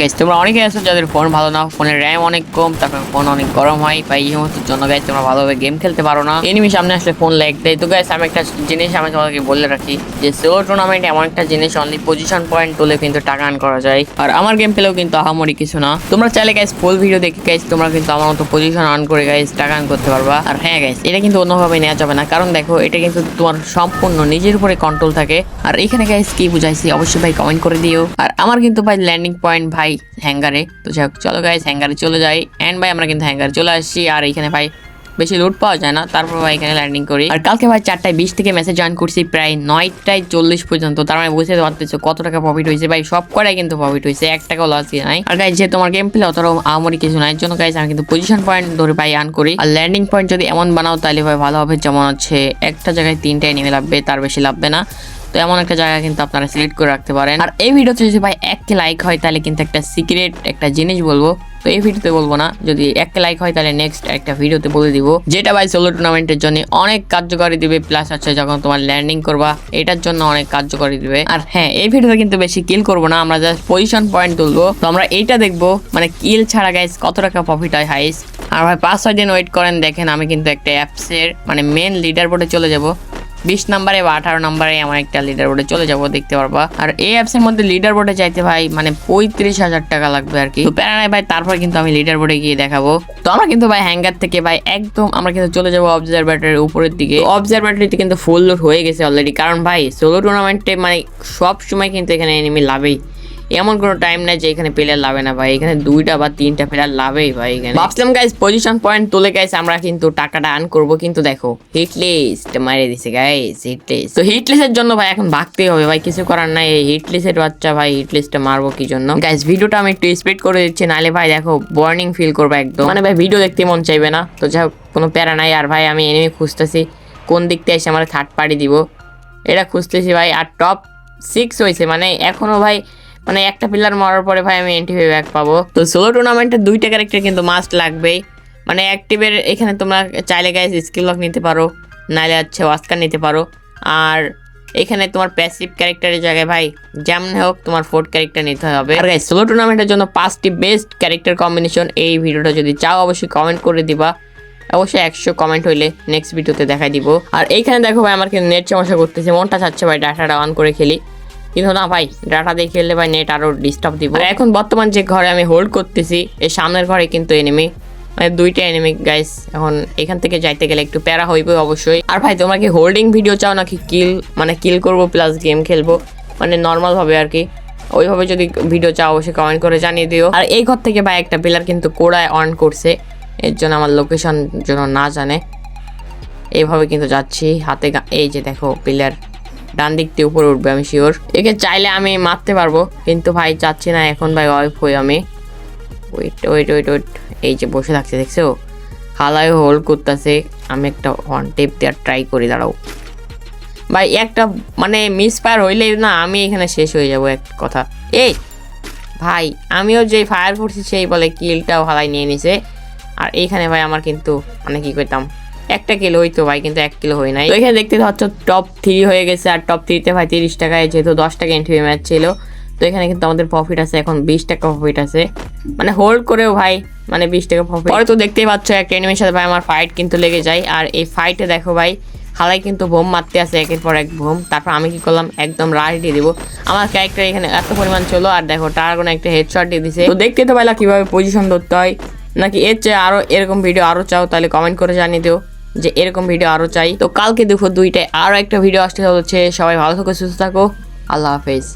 Guys তোমরা অনেকে আছো যাদের ফোন ভালো না ফোনের র্যাম অনেক কম, তারপর ফোন অনেক গরম হয়, বা এই সমস্ত জন্য গাইজ তোমরা ভালোভাবে গেম খেলতে পারো না। এনিমি সামনে আসলে ফোন ল্যাগ দেয়। তো গাইজ আমি একটা জিনিস আমি তোমাদেরকে বলে রাখি, যে সোলো টুর্নামেন্ট এমন একটা জিনিস অনলি পজিশন পয়েন্ট তুলে কিন্তু টাকা আর্ন করা যায়। আর আমার গেম পেলেও কিন্তু আহামরি কিছু না। তোমরা চাইলে গাইজ ফুল ভিডিও দেখে গাইজ তোমরা কিন্তু আমার মতো পজিশন আর্ন করে গাইজ টাকা আর্ন করতে পারবা। আর হ্যাঁ গাইজ এটা কিন্তু অন্যভাবে নেওয়া যাবে না। কারণ দেখো, এটা কিন্তু তোমার সম্পূর্ণ নিজের উপরে কন্ট্রোল থাকে। আর এখানে গাইজ কি বুঝাইছি, অবশ্যই ভাই কমেন্ট করে দিও। আর আমার কিন্তু ভাই ল্যান্ডিং পয়েন্ট ভাই হ্যাঙ্গারে তো যাই হোক, চলো গাইজ হ্যাঙ্গারে চলে যাই। অ্যান্ড ভাই আমরা কিন্তু হ্যাঙ্গারে চলে আসছি। আর এখানে ভাই বেশি লুট পাওয়া যায় না। তারপর ভাই এখানে ল্যান্ডিং করি। আর কালকে ভাই চারটায় বিশ থেকে মেসেজ জয়েন করছি প্রায় নয়টায় চল্লিশ পর্যন্ত। তার মানে বুঝতে পারতেছো কত টাকা প্রফিট হয়েছে। ভাই সব কটাই কিন্তু প্রফিট হয়েছে। এক টাকাও লস দিয়ে নাই। আর গাইজ যে তোমার গেম প্লে অতটাও আমরি কিছু নাই জন্য গাইজ আমি কিন্তু পজিশন পয়েন্ট ধরে ভাই আর্ন করি। আর ল্যান্ডিং পয়েন্ট যদি এমন বানাও তাহলে ভাই ভালো হবে। যেমন হচ্ছে একটা জায়গায় তিনটায় নেমে লাগবে তার বেশি লাগবে না। তো এমন একটা জায়গা কিন্তু আপনারা সিলেক্ট করে রাখতে পারেন। আর এই ভিডিওতে যদি ভাই এককে লাইক হয়, তাহলে কিন্তু একটা সিক্রেট একটা জিনিস বলব। তো এই ভিডিওতে বলব না, যদি একটা লাইক হয়, তাহলে নেক্সট একটা ভিডিওতে বলে দিব। যেটা ভাই সোলো টুর্নামেন্টের জন্য অনেক কার্যকরী দিবে প্লাস আছে যখন তোমার ল্যান্ডিং করবা, এটার জন্য অনেক কার্যকরী দিবে। আর হ্যাঁ এই ভিডিওতে কিন্তু বেশি কিল করব না, আমরা জাস্ট পজিশন পয়েন্ট তুলবো। তো আমরা এইটা দেখব মানে কিল ছাড়া গাইস কত টাকা প্রফিট হয় হাইস আর ভাই পাঁচ ছয় দিন ওয়েট করেন, দেখেন আমি কিন্তু একটা অ্যাপসের মানে মেন লিডার বোর্ডে চলে যাব। বিশ নাম্বারে বা আঠারো নাম্বারে আমার একটা লিডার বোর্ডে চলে যাব, দেখতে পারবা। আর এই অ্যাপসের মধ্যে লিডার বোর্ডে চাইতে ভাই মানে পঁয়ত্রিশ হাজার টাকা লাগবে আর কি। প্যারা নাই ভাই, তারপর কিন্তু আমি লিডার বোর্ডে গিয়ে দেখাবো। তো আমরা কিন্তু ভাই হ্যাঙ্গার থেকে ভাই একদম আমরা কিন্তু চলে যাব অবজারভেটরের উপরের দিকে। অবজারভেটরিতে কিন্তু ফুল লোড হয়ে গেছে অলরেডি কারণ ভাই সোলো টুর্নামেন্টে মানে সব সময় কিন্তু এখানে এনিমি লাভেই। এমন কোনো টাইম নাই যে এখানে প্লেয়ার লাভে না ভাই। এখানে দুইটা বা তিনটা প্লেয়ার লাভেই ভাই এখানে। ভাবছিলাম গাইস পজিশন পয়েন্ট তুলে গাইস আমরা কিন্তু টাকাটা আর্ন করব, কিন্তু দেখো হিট লিস্ট মারে দিছে গাইস হিট লিস্ট তো হিট লিস্টের জন্য ভাই, এখন ভাগতেই হবে ভাই, কিছু করার নাই। এই হিট লিস্টের বাচ্চা ভাই হিট লিস্টটা মারবো কি জন্য? গাইস ভিডিওটা আমি একটু স্পিড করে দিচ্ছি, নাহলে ভাই দেখো বর্নিং ফিল করব একদম। মানে ভাই ভিডিও দেখতে মন চাইবে না। তো যাই কোনো প্যারা নাই, আর ভাই, আমি এনিমি খুঁজতেছি, কোন দিক থেকে এসে আমার থার্ড পার্টি দিব। এটা খুঁজতেছি ভাই, আর টপ সিক্স হয়েছে মানে এখনও ভাই মানে একটা পিলার মারার পরে ভাই আমি এন্টি ব্যাক পাবো। তো সোলো টুর্নামেন্টে দুইটা ক্যারেক্টার কিন্তু মাস্ট লাগবেই। মানে অ্যাক্টিভের এখানে তোমরা চাইলে গাইজ স্কিল লক নিতে পারো নাহলে হচ্ছে ওয়াস্কার নিতে পারো। আর এখানে তোমার প্যাসিভ ক্যারেক্টারের জায়গায় ভাই, যেমন হোক তোমার ফোর্থ ক্যারেক্টার নিতে হবে। আর সোলো টুর্নামেন্টের জন্য পাঁচটি বেস্ট ক্যারেক্টার কম্বিনেশন এই ভিডিওটা যদি চাও অবশ্যই কমেন্ট করে দিবা। অবশ্যই একশো কমেন্ট হইলে নেক্সট ভিডিওতে দেখাই দিব। আর এইখানে দেখো ভাই, আমার কিন্তু নেট সমস্যা করতেছে, মনটা চাচ্ছে ভাই ডাটাটা অন করে খেলি। কিন্তু না ভাই, ডাটা দিয়ে খেললে ভাই নেট আরও ডিস্টার্ব দিব। আর এখন বর্তমান যে ঘরে আমি হোল্ড করতেছি, এই সামনের ঘরে কিন্তু এনিমি মানে দুইটা এনিমি গাইস এখন এখান থেকে যাইতে গেলে একটু প্যারা হইবে অবশ্যই। আর ভাই, তোমরা কি হোল্ডিং ভিডিও চাও নাকি কিল মানে কিল করব প্লাস গেম খেলব? মানে নর্মাল ভাবে আর কি। ওইভাবে যদি ভিডিও চাও, অবশ্যই কমেন্ট করে জানিয়ে দিও। আর এই ঘর থেকে ভাই একটা পিলার কিন্তু কোড়ায় অন করছে। এর জন্য আমার লোকেশন যেন না জানে। এইভাবে কিন্তু যাচ্ছি, হাতে এই যে দেখো পিলার ডান দিক দিয়ে উপরে উঠবে, আমি শিওর একে চাইলে আমি মারতে পারব, কিন্তু ভাই চাচ্ছি না, এখন ভাই অয়েফ হই আমি। ওয়েট ওয়েট ওয়েট ওয়েট এই যে বসে থাকছে, দেখছ? হালায় হোল্ড করতেছে, আমি একটা ওয়ান টেপ দেওয়ার ট্রাই করি, দাঁড়াও। ভাই, একটা মানে মিস ফায়ার হইলে না, আমি এখানে শেষ হয়ে যাব, এক কথা। এই, ভাই, আমিও যে ফায়ার করছি সেই বলে কিলটাও হালাই নিয়ে নিছে। আর এইখানে ভাই আমার কিন্তু মানে কি করতাম একটা কিলো হইতো ভাই, কিন্তু এক কিলো হয় নাই। তো এখানে দেখতে পাচ্ছ টপ থ্রি হয়ে গেছে, আর টপ থ্রিতে ভাই তিরিশ টাকায় যেহেতু দশ টাকা এন্ট্রি ম্যাচ ছিল, তো এখানে কিন্তু আমাদের প্রফিট আছে, এখন বিশ টাকা প্রফিট আছে। মানে হোল্ড করেও ভাই মানে বিশ টাকা প্রফিট পরে তো দেখতেই পাচ্ছ, একটা এনিমির সাথে ভাই আমার ফাইট কিন্তু লেগে যায়, আর এই ফাইটে দেখো ভাই হালাই কিন্তু বোম মারতে আছে, একের পর এক বোম। তারপর আমি কি করলাম, একদম রাশ দিয়ে দিব। আমার ক্যারেক্টার এখানে এত পরিমাণ চলো, আর দেখো তার কোনো একটা হেডশট দিয়ে দিছে। তো দেখতে তো পাইলা কীভাবে পজিশন ধরতে হয়, নাকি এর চেয়ে আরও এরকম ভিডিও আরও চাও, তাহলে কমেন্ট করে জানিয়ে দিও। যে এরকম ভিডিও আরও চাই। তো কালকে দুপুর দুইটায় আরও একটা ভিডিও আসতে হচ্ছে সবাই ভালো থাকো, সুস্থ থাকো। আল্লাহ হাফেজ।